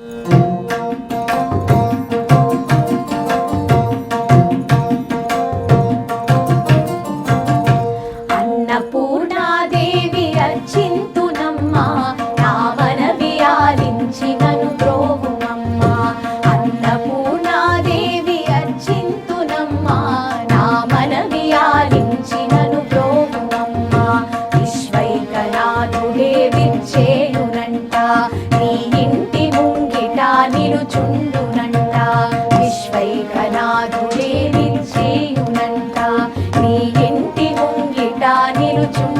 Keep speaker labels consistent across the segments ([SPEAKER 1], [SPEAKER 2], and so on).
[SPEAKER 1] Thank you. నిలుచుండునంట. విశ్వైకనాథుడే నిలిచేయునంట. నీ ఇంటి ముంగిట నిలుచుండు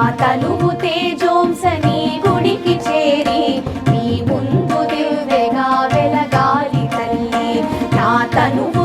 [SPEAKER 1] ఆ తనువు తేజోంసని గుడికి చేరి నీ ముందు దివ్యగా వెలగాలి తల్లి. నా తనువు